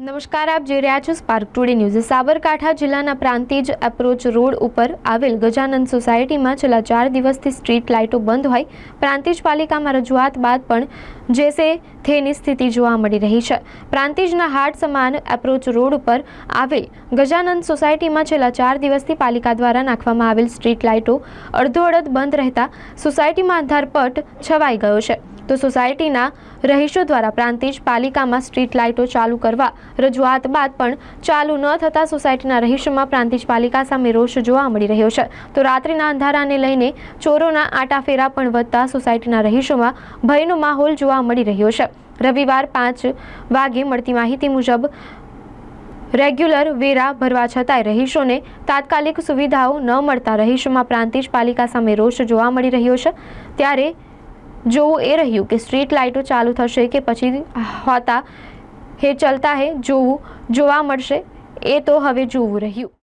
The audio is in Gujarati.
નમસ્કાર, આપ જોઈ રહ્યા છો સ્પાર્ક ટુડે ન્યૂઝ સાબરકાંઠા જિલ્લાના પ્રાંતિજ એપ્રોચ રોડ ઉપર આવેલ ગજાનંદ સોસાયટીમાં છેલ્લા ચાર દિવસથી સ્ટ્રીટ લાઇટો બંધ હોય, પ્રાંતિજ પાલિકામાં રજૂઆત બાદ પણ જેસે થેની સ્થિતિ જોવા મળી રહી છે. પ્રાંતિજના હાટ સમાન એપ્રોચ રોડ ઉપર આવેલ ગજાનંદ સોસાયટીમાં છેલ્લા ચાર દિવસથી પાલિકા દ્વારા નાખવામાં આવેલ સ્ટ્રીટ લાઇટો અડધોઅડધ બંધ રહેતા સોસાયટીમાં અંધારપટ છવાઈ ગયો છે. તો સોસાયટીના રહીશો દ્વારા પ્રાંતિજ પાલિકામાં સ્ટ્રીટ લાઇટો ચાલુ કરવા રજૂઆત બાદ પણ ચાલુ ન થતાં સોસાયટીના રહીશોમાં પ્રાંતિજ પાલિકા સામે રોષ જોવા મળી રહ્યો છે. તો રાત્રિના અંધારાને લઈને ચોરોના આટાફેરા પણ વધતા સોસાયટીના રહીશોમાં ભયનો માહોલ જોવા મળી રહ્યો છે. રવિવાર પાંચ વાગે મળતી માહિતી મુજબ રેગ્યુલર વેરા ભરવા છતાંય રહીશોને તાત્કાલિક સુવિધાઓ ન મળતા રહીશોમાં પ્રાંતિજ પાલિકા સામે રોષ જોવા મળી રહ્યો છે. ત્યારે જોવું એ રહ્યું કે સ્ટ્રીટ લાઇટો ચાલુ થશે કે પછી હોતા હે ચલતા હે જોવું, જોવા મળશે, એ તો હવે જોવું રહ્યું.